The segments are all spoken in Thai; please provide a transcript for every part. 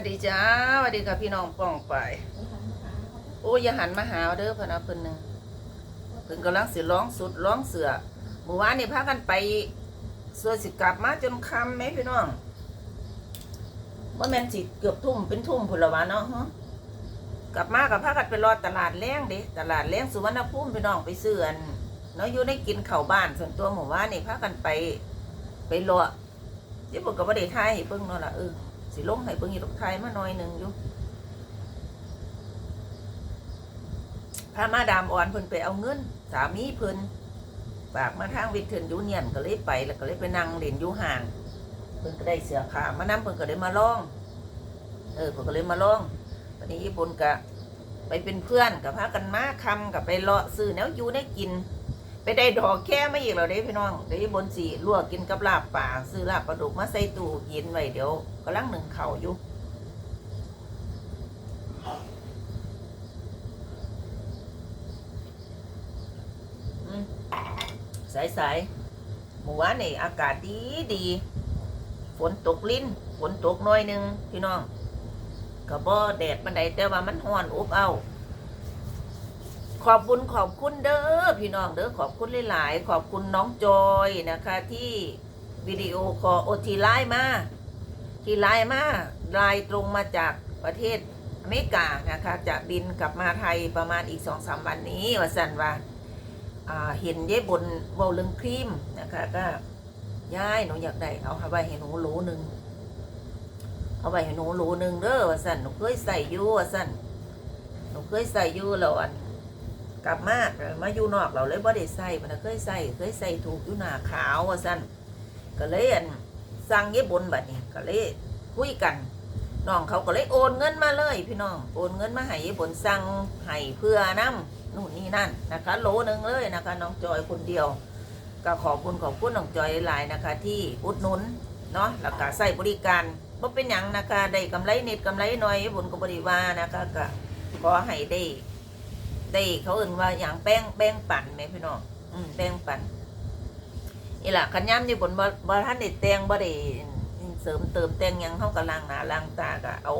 วัสดีจ้าสวัสดีค่ะพี่น้องป้องไป โอ้ยอย่าหันมาหาเด้อพะนะเพิ่นหนึงเพิ่นกำลังสิร้องสุดร้องเสือเมื่อวานนี่พากันไปสวยสิกลับมาจนค่ำไหมพี่น้องว่าแม่นสิเกือบทุ่มเป็นทุ่มพละวะเนาะฮะกลับมากับพากันไปรอตลาดแรงเด้ตลาดแรงสุวรรณภูมิพี่น้องไปซื้อนเนาะอยู่ในกินข้าวบ้านส่วนตัวหมู่ว่านนี่พากันไปไปรอที่ผมก็บ่ได้ทายให้เบิ่งเนาะละเออ สิลงให้เบิ่งอีกดอกทยมาหน่อยหนึ่งอยู่พามาดามอ่อนเพิ่นไปเอาเงินสามีเพิ่นฝากมาทางวิทเทิร์นยูเนียนก็เลยไปแล้วก็เลยไปนั่งเล่นอยู่ห่างเพิ่นก็ได้เสือผ้ามานำเพิ่นก็เลยมาลอง เออเพิ่นก็เลยมาลองวันนี้ญี่ปุ่นก็ไปเป็นเพื่อนกับพากันมาคำกับไปเลาะซื้อแนวอยู่ได้กิน ไปได้ดอกแค่ไม่อีกแล้วเด้พี่น้องเดี๋ยวญี่ปุ่นสิลวกกินกับลาบป่าซื้อลาบปลาดุกมาใส่ตู้เย็นไว้เดี๋ยวกำลังหนึ่งเข่าอยู่สายสายๆเมื่อวานี่อากาศดีดีฝนตกลิ้นฝนตกน้อยหนึงพี่น้องก็บ่แดดมันใดแต่ว่ามันร้อนอบอ้า ขอบคุณขอบคุณเด้อพี่น้องเด้อขอบคุณหลายๆ ขอบคุณน้องจอยนะคะ ที่วิดีโอคอโอทีไลน์มาที่ไลน์มาไลน์ตรงมาจากประเทศอเมริกานะคะ จะบินกลับมาไทยประมาณอีกสองสามวันนี้ว่าสันว่าเห็นเย้บนเวอลเรื่องครีมนะคะก็ย้ายหนูอยากได้เอาไว้ให้หนูโหลหนึ่งเอาไว้ให้หนูโหลหนึ่งเด้อว่าสันหนูเคยใส่อยู่ว่าสันหนูเคยใส่อยู่แล้วอัน กลับมามาอยู่นอกเราเลยบ่ได้ใส่มันนะเคยใส่เคยใส่ถูกอยู่หน้าขาวว่าสั่นก็เลยอันสั่งเย้บนบัดนี้ก็เลยคุยกันน้องเขาก็เลยโอนเงินมาเลย พี่น้องโอนเงินมาให้เย้บนสั่งให้เพื่อน้ำนู่นนี่นั่นนะคะ โลนึงเลยนะคะ น้องจอยคนเดียว ก็ขอบคุณขอบคุณน้องจอยหลายนะคะ ที่อุดหนุนเนาะแล้วก็ใส่บริการบ่เป็นหยังนะคะได้กำไรนิดกำไรหน่อยบุญกับบริวานะคะก็ขอให้ได้ ได้เขาเอื่นว่าอย่างแป้งแป้งปั่นไหมพี่น้องอืมแป้งปั่นนี่แหละขันย้ำนี่บนบ่บ่ท่านได้แต่งบ่ได้เสริมเติมแต่งหยังเขากำลังหนาล้างตาก็เอา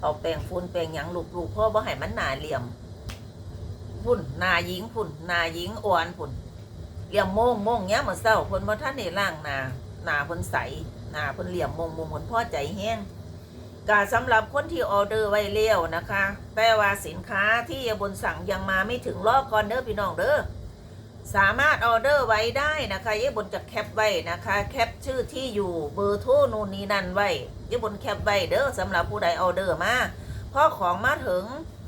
เอาแป้งฝุ่นแป้งหยังลูกๆเพราะบ่ให้มันหนาเหลี่ยมพุ่นนาหญิงพุ่นนาหญิงอ่อนพุ่นเหลี่ยมโมงโมงเนี้ยเหมือนเศร้าเพิ่นบ่ท่านได้ล่างนาหนาเพิ่นใสหนาเพิ่นเหลี่ยมโมงโมงเพิ่นพอใจแห้ง กาสำหรับคนที่ออเดอร์ไว้เลี้ยวนะคะ แต่ว่าสินค้าที่บนสั่งยังมาไม่ถึงรอบก่อนเด้อพี่น้องเด้อสามารถออเดอร์ไว้ได้นะคะเยบนจะแคปไว้นะคะ แคปชื่อที่อยู่เบอร์โทรนู่นนี่นั่นไว้เยบนแคปไว้เด้อสำหรับผู้ใดออเดอร์มาพ่อของมาถึง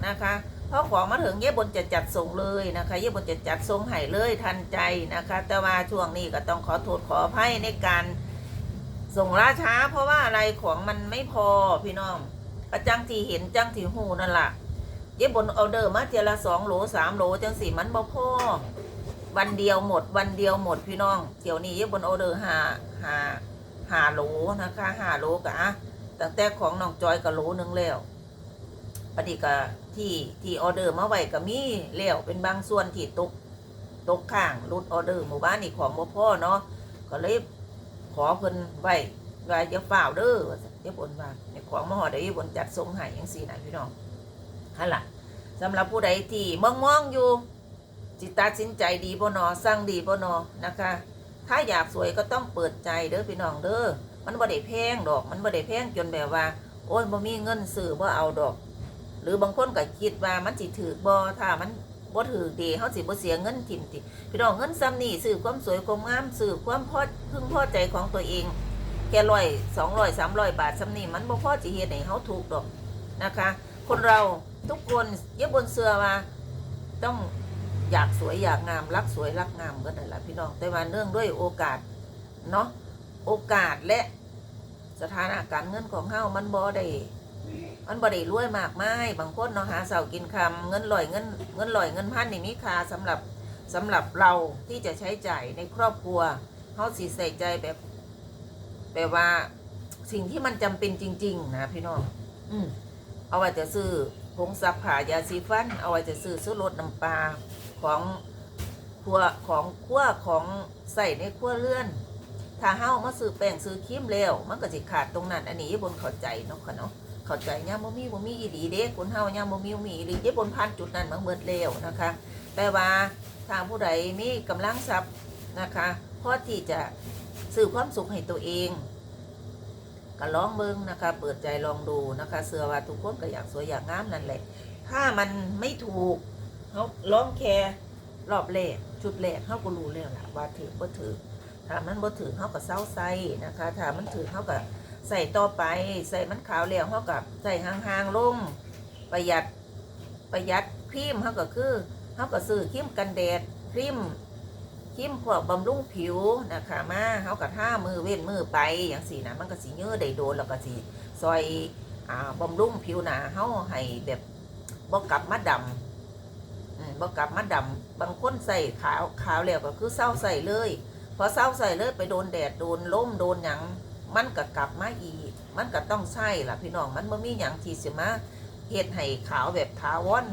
นะคะพ่อของมาถึงเย่บนจะจัดส่งเลยนะคะเย่บนจะจัดส่งให้เลยทันใจนะคะ แต่ว่าช่วงนี้ก็ต้องขอโทษขออภัยในการ ส่งล่าช้า เพราะว่าอะไรของมันไม่พอพี่น้องประจังที่เห็นจังที่หูนั่นแหละเย่บนออเดอร์มาเทียละสองโหลสามโหลจังสี่มันบ่พอวันเดียวหมดวันเดียวหมดพี่น้องเที่ยวนี้เย่บนออเดอร์หาหาหาโหลนะคะหาโหลกะตั้งแต่ของน้องจอยกับโหลนึงแล้วปฏิกะที่ที่ออเดอร์มาไว้ก็มีแล้วเป็นบางส่วนที่ตกตกข้างรุดออเดอร์หมู่บ้านนี่ของบ่พ่อเนาะก็เลย ขอเพิ่นไว้ว่าจะฝ่าเด้อว่าเดี๋ยวบนว่าในของมหอได้บนจัดส่งให้จังซี่นะพี่น้องหั่นล่ะสำหรับผู้ใดที่มองมองอยู่ จิตตัดสินใจดีบ่นอสั่งดีบ่นอนะคะ ถ้าอยากสวยก็ต้องเปิดใจเด้อพี่น้องเด้อมันบ่ได้แพงดอก มันบ่ได้แพงจนแบบว่า โอ้ยบ่มีเงินซื้อบ่เอาดอก หรือบางคนก็คิดว่ามันสิถือบ่ถ้ามัน บ่ถือดีเขาสิบ่เสียเงินทิมติพี่น้องเงินซ้ำนี่ซื้อความสวยความงามซื้อความพอพึงพอใจของตัวเอง แค่ร้อยสองร้อยสามร้อยบาทซ้ำนี่มันบ่พอสิเฮ็ดให้เขาถูกดอกนะคะ คนเราทุกคนอย่าบนเสื้อว่าต้องอยากสวยอยากงามรักสวยรักงามก็ได้นแหละพี่น้องแต่ว่าเนื่องด้วยโอกาสเนาะโอกาสและสถานะการเงินของเฮามันบ่ได้ มันบ่ได้รวยมากมายบางคนเนาะหาเสากินคำเงินลอยเงินเงินลอยเงินพันนี่มีค่าสำหรับสำหรับเราที่จะใช้จ่ายในครอบครัวเฮาสิใส่ใจแบบแบบว่าสิ่งที่มันจำเป็นจริง ๆ นะพี่น้องอืมเอาไว้จะซื้อผงซักผ้ายาสีฟัน เอาไว้จะซื้อซื้อรสน้ำปลาของครัวของครัวของใส่ในครัวเรือน ถ้าเฮามาซื้อแป้งซื้อครีมแล้วมันก็สิขาดตรงนั้น อันนี้บนเข้าใจเนาะค่ะเนาะ เข้าใจย่าบ่มีบ่มีอีหลีเด้คนเฮาย่าบ่มีบ่มีอีหลีเด้บนผ่านจุดนั้นมาเบิดแล้วนะคะ แต่ว่าทางผู้ใดมีกำลังทรัพย์นะคะพอที่จะซื้อความสุขให้ตัวเองก็ลองเบิ่งนะคะ เปิดใจลองดูนะคะ เสื้อว่าทุกคนก็อยากสวยอยากงามนั่นแหละ ถ้ามันไม่ถูกเขาลองแค่รอบแรกชุดแรกเขาก็รู้แล้วล่ะว่าถือบ่ถือถ้ามันบ่ถือเขาก็เศร้าใส่นะคะถ้ามันถือเขาก็ ใส่ต่อไปใส่มันขาวแล้วเขาก็ใส่ห่างๆลงประหยัดประหยัดครีมเขาก็คือเขาก็ซื้อครีมกันแดดครีมครีมพวกบำรุงผิวนะคะมาเขาก็ท่ามือเว้นมือไปอย่างสีนะมันก็สีเยื้อได้โดนแล้วก็สีซอยอ่าบำรุงผิวหนาเขาให้แบบบ่กลับมาดำอืมบ่กลับมาดำบางคนใส่ขาวขาวแล้วก็คือเศร้าใส่เลยพอเศร้าใส่เลยไปโดนแดดโดนลมโดนหยัง มันก็กลับมาอีก มันก็ต้องใช่ล่ะพี่น้อง มันบ่มีหยังที่สิมาเฮ็ดให้ขาวแบบทาวอน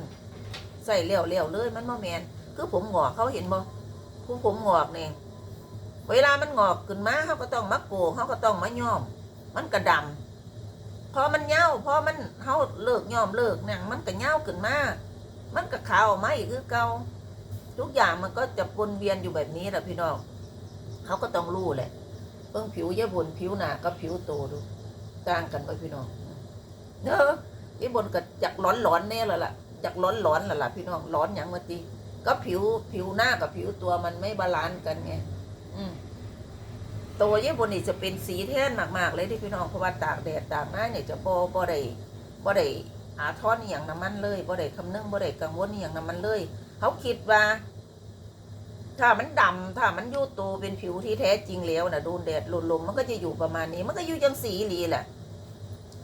ใส่เลี้ยวๆเลย มันบ่แมนคือผมหงอกเขาเห็นบ่ผู้ผมหงอกเนี่ยเวลามันหงอกขึ้นมาเขาก็ต้องมาโกเขาก็ต้องมาย้อม มันก็ดำพอมันเหย้าพอมันเฮาเลิกยอมเลิกเนี่ยมันก็เหย้าขึ้นมามันก็ขาวออกมาอีกคือเก่าทุกอย่างมันก็จะวนเวียนอยู่แบบนี้แหละพี่น้องเขาก็ต้องรู้แหละ เบิ่งผิวยี่บนผิวหนากับผิวโตดูต่างกันไปพี่น้องเนอะยี่บนก็จักร้อนร้อนแน่และล่ะจักร้อนร้อนละล่ะพี่น้องร้อนอย่างเมื่อกี้ก็ผิวผิวหน้ากับผิวตัวมันไม่บาลานซ์กันไงอืมตัวญี่ปุ่นนี่จะเป็นสีแท่นมากๆเลยที่พี่น้องเพราะว่าตากแดดตากหน้าเนี่ยจะบ่บ่ได้บ่ได้อาทอนอย่างน้ำมันเลยบ่ได้คำนึงบ่ได้กังวลอย่างน้ำมันเลย เขาคิดว่า ถ้ามันดำถ้ามันยู่ตัวเป็นผิวที่แท้จริงแล้วนะโดนแดดลนลมมันก็จะอยู่ประมาณนี้ มันก็อยู่จังสีหลีแหละ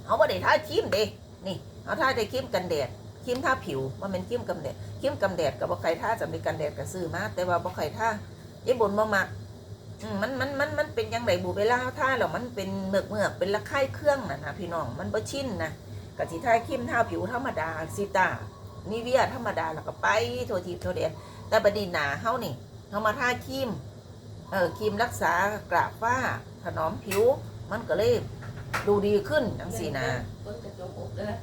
เขาบ่ได้ท่าครีมเด้นี่เขาท่าแต่ครีมกันแดดครีมท่าผิวมันเป็นครีมกันแดดครีมกันแดดกับบ่ใครท่าสำหรับกันแดดก็ซื้อมาแต่ว่าบ่ใครท่าญี่ปุ่นบ่มักมันมันมันมันเป็นยังไงบูเวลาท่าแล้วมันเป็นเมือกเมือกเป็นละไข้เครื่องน่ะนะพี่น้องมันบ่ชินนะกะสิท่าครีมท่าผิวธรรมดาซิตานิเวียธรรมดาแล้วก็ไปโททีโทเดียนแต่บัดนี้หนาเฮานี่ เฮามาทาครีมเออครีมรักษากระฝ้าถนอมผิว มันก็เลยดูดีขึ้นจังซี่นะเบิ่งกระจกอกเด้อ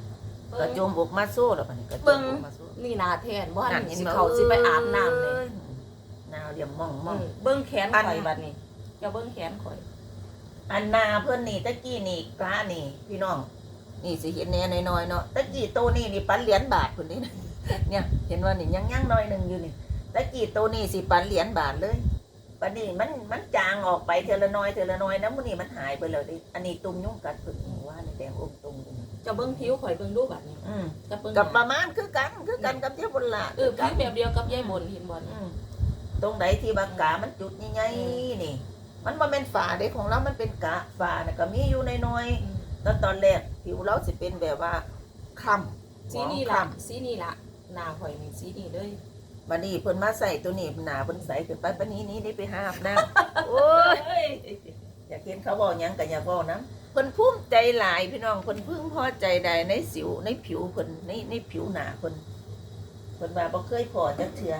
กระโจมอกมาโซ่แล้วบัดนี้กระโจเบิ่มงอกมาโซ่นี่นาแทนบ่นั่หันนเห็นสิบ่เขาสิไปอาบน้ำเลยหนาวเหลี่ยมมองมอืองมเบิ่งแขนอันข่อยบัดนี้จะเบิ่งแขนข่อยอันนาเพื่อนนี่ตะกี้นี่กล้านี่ พี่น้อง นี่สิเห็นแน่น้อยๆเนาะตะกี้โตนี่นี่ปันเหรียญบาทคนนี้นะเนี่ย เห็นว่านี่ยังยังน้อยหนึ่งอยู่นี่ ตะกี้โตนี่สิปันเหรียญบาทเลยปันนี้มันมันจางออกไปเทละน้อยเทละน้อยนะมื้อนี้มันหายไปเลยดิอันนี้ตุ่มยุ่งกัดพึ่งว่าในแดงอมตุ่มอยู่นี่จะเบิ่งผิวข่อยเบิ่งดูบัดนี้อืมจะเบิ่งกับประมาณคือกันคือกันกับเจ้าบุญละเออผิวแบบเดียวกับยายบนเห็นบ่นี่อืมตรงไหนที่บางกามันจุดใหญ่ๆนี่ มันบ่แม่นฝาเด้ของเรามันเป็นกะฝาน่ะก็มีอยู่น้อยๆอืมแล้วตอนแรกผิวเราสิเป็นแบบว่าคล้ำสีนี่คล่ะล้สีนี่ล่ะหน้าข่อยนี่สีนี่เลยำ บัดนี้เพิ่นมาใส่ตัวนี้หนาเพิ่นใส่ขึ้นไปปานนี้นี้ได้ไปหาอาบน้ำโอ้ยอยากเห็นเขาบอกหยังก็อยากบอกนะเพิ่นภูมิใจหลายพี่น้องเพิ่นพึงพอใจใดในสิวในผิวเพิ่นในในผิวหนาเพิ่นเพิ่นว่าบ่เคยพอจักเทื่อ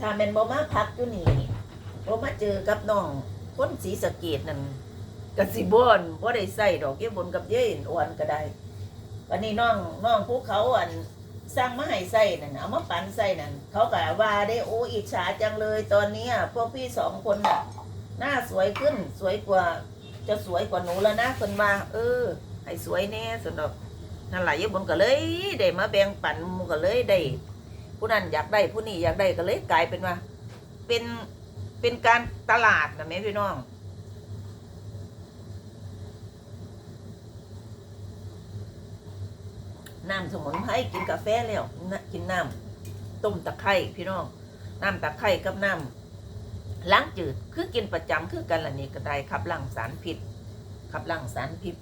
ถ้าแม่นบ่มาพักอยู่นี่บ่มาเจอกับน้องคนศรีสะเกดนั่นก็สิบ่อนบ่ได้ใส่ดอกเกี้ยบนกับเย้ยอ่อนก็ได้วันนี้น้องน้องภูเขาอัน สร้างมาให้ใส่นั่นน่ะเอามาปั่นใส่นั่นเขาก็ว่าได้โอ้อิจฉาจังเลยตอนเนี้พวกพี่สองคนน่ะหน้าสวยขึ้นสวยกว่า จะสวยกว่าหนูแล้วนะคนว่า เออ ให้สวยแน่สนดอกนั่นแหละยายบนก็เลยได้มาแบ่งปันมูก็เลยได้ผู้นั้นอยากได้ผู้นี้อยากได้ก็เลยกลายเป็นว่า เป็นเป็นการตลาดนะแม่พี่น้อง น้ำสมุนไพรกินกาแฟแล้วกินน้ำต้มตะไคร้พี่น้องน้ำตะไคร้กับน้ำล้างจืดคือกินประจำคือกันละนี่ก็ได้ขับล้างสารพิษขับล้างสารพิษ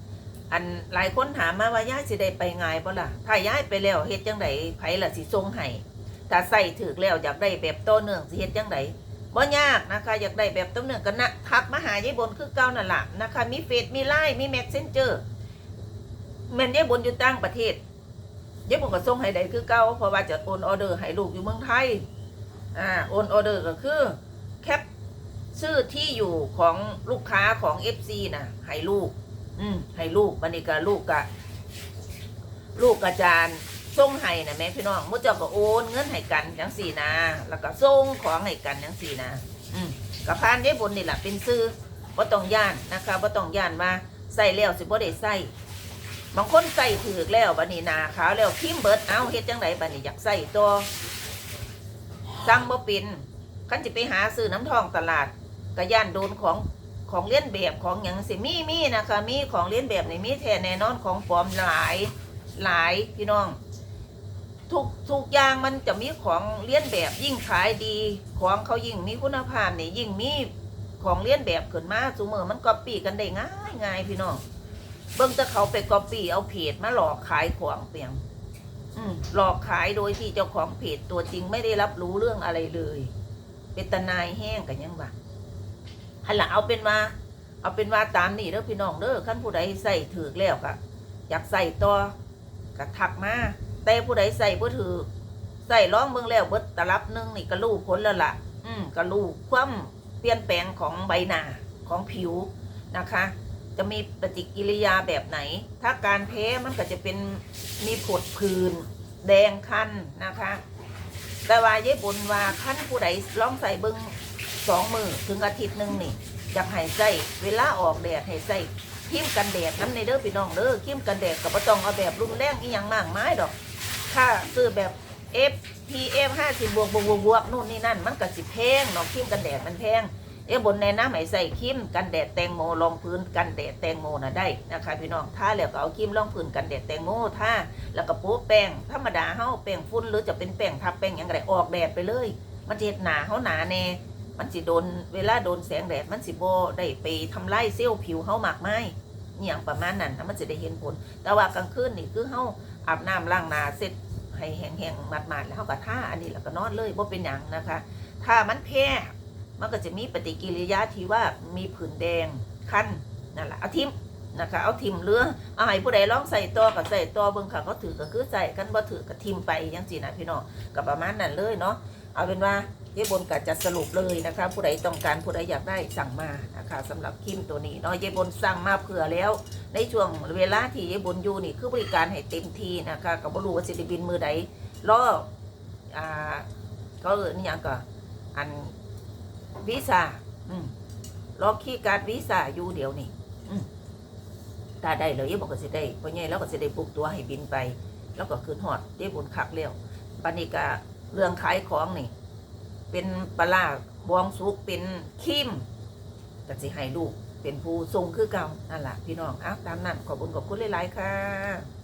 อันหลายคนถามมาว่าย้ายสิได้ไปไงบ่ล่ะ ถ้าย้ายไปแล้วเฮ็ดจังไดไผล่ะสิทรงให้ถ้าใส่ถึกแล้วอยากได้แบบโตเนื่องสิเฮ็ดจังไดบ่ยากนะคะอยากได้แบบต้นเนื่องก็นะทักมาหายายบนคือเก่านั่นล่ะนะคะมีเฟซมีไลน์มีแมสเซนเจอร์แม่นยายบนอยู่ต่างประเทศ เดี๋ยวผมก็ส่งให้ได้คือเก่าเพราะว่าจะโอนออเดอร์ให้ลูกอยู่เมืองไทยอ่าโอนออเดอร์ก็คือแคปชื่อที่อยู่ของลูกค้าของ FC นะให้ลูก อืมให้ลูกบันนี้ก็ลูกกะลูกอาจารย์ส่งให้นะแม่พี่น้องมุเจ้าก็โอนเงินให้กันจังสี่นะแล้วก็ส่งของให้กันจังสี่นะอืมกับพานยายบนนี่แหละเป็นซื้อบ่ต้องย่านนะคะบ่ต้องย่านว่าใส่แล้วสิบ่ได้ใส่ บางคนใส่ถือแล้วบัดนี้นาขาวแล้วพิมเบิดเอาเฮ็ดจังไดบัดนี้อยากใส่ตัวสั่งบ่ป็นคันสิไปหาซื้อน้ำทองตลาดก็ย่านโดนของของเลียนแบบของหยังสิมีมีนะคะ มีของเลียนแบบในมีแท้แน่นอนของปลอมหลายหลายพี่น้อง ทุกทุกอย่างมันจะมีของเลียนแบบยิ่งขายดี ของเขายิ่งมีคุณภาพเนี่ยยิ่งมีของเลียนแบบขึ้นมาสูเมอมันก๊อปปี้กันได้ง่ายง่ายพี่น้อง เบิ่งจะเขาไปก๊อปปี้เอาเพจมาหลอกขายของเปียงหลอกขายโดยที่เจ้าของเพจตัวจริงไม่ได้รับรู้เรื่องอะไรเลย เป็นตนายแห้งกันยังบ่หันลเอาเป็นว่าเอาเป็นว่าตามนี่เด้อพี่น้องเด้อขั้นผู้ใดใส่ถือแล้วก็อยากใส่ต่อก็ทักมาแต่ผู้ใดใส่บ่ถือใส่ร้องเบิ่งแล้วเบิดตลับนึงนี่ก็รู้ผลแล้วล่ะ อืมก็รู้ความเปลี่ยนแปลงของใบหน้าของผิวนะคะ จะมีปฏิกิริยาแบบไหน ถ้าการแพ้มันก็จะเป็นมีผดผื่นแดงคันนะคะ แต่ว่าเย้บนว่าขั้นผู้ใดลองใส่เบิ้งสองมือถึงอาทิตย์หนึ่งนี่จะให้ใส่เวลาออกแดดให้ใส่ครีมกันแดดน้ำในเด้อพี่น้องเด้อครีมกันแดดกับประตองเอาแบบรุนแรงอีหยังมากไมายดอก ถ้าซื้อแบบ F P F ห้าสิบบวกบวกบวกบวกนู่นนี่นั่น มันก็สิแพงเนาะครีมกันแดดมันแพง เอ๊บนแนะนำให้ใส่ครีมกันแดดแตงโมรองพื้นกันแดดแตงโมนะได้นะคะพี่น้องถ้าแล้วก็เอาครีมรองพื้นกันแดดแตงโมถ้าแล้วก็โป๊แป้งธรรมดาเฮาแป้งฝุ่นหรือจะเป็นแป้งทับแป้งหยังไงออกแดดไปเลย มันจะเฮ็ดหนาเฮาหนาแน่มันสิโดนเวลาโดนแสงแดดมันสิบ่ได้ไปทำลายเซลล์ผิวเฮามากไมายอย่างประมาณนั้นนะมันจะได้เห็นผล แต่ว่ากลางคืนนี่คือเฮาอาบน้ำล้างหน้าเสร็จให้แห้งๆมัดๆแล้วเฮาก็ท่าอันนี้แล้วก็นอนเลยบ่เป็นหยังนะคะ ถ้ามันแพ้ มันก็จะมีปฏิกิริยาที่ว่ามีผื่นแดงคันนั่นแหละเอาทิมนะคะเอาทิมเรือเอาให้ผู้ใดลองใส่ตัวกับใส่ตัวเบิ่งค่ะเขาถือก็คือใส่กันบ่ถือก็ทิมไปยังสินะพี่น้องกับประมาณนั้นเลยเนาะเอาเป็นว่าเยบนก็จะสรุปเลยนะคะ ผู้ใดต้องการผู้ใดอยากได้สั่งมานะคะสำหรับครีมตัวนี้เนาะเยบนสั่งมาเผื่อแล้ว ในช่วงเวลาที่เยบนอยู่นี่คือบริการให้เต็มที่นะคะกับ่รู้ว่าสิได้บินมือใดรออ่าก็เออนี่หยังก็อัน วีซ่าอืมรอคีย์การ์ดวีซ่าอยู่เดี๋ยวนี้อืมถ้าได้เลยบอกก็สิได้เพราะไงแล้วก็สิได้ปลุกตัวให้บินไป แล้วก็คืนหอดได้บุญคักเร็วปันนี้ก็เรื่องขายของนี่ เป็นปลาร้าบวงสุกเป็นคิมก็สิให้ลูกเป็นผู้ทรงคือเก่านั่นแหละพี่น้องอ้าวตามนั้นขอบคุณขอบคุณหลายๆค่ะ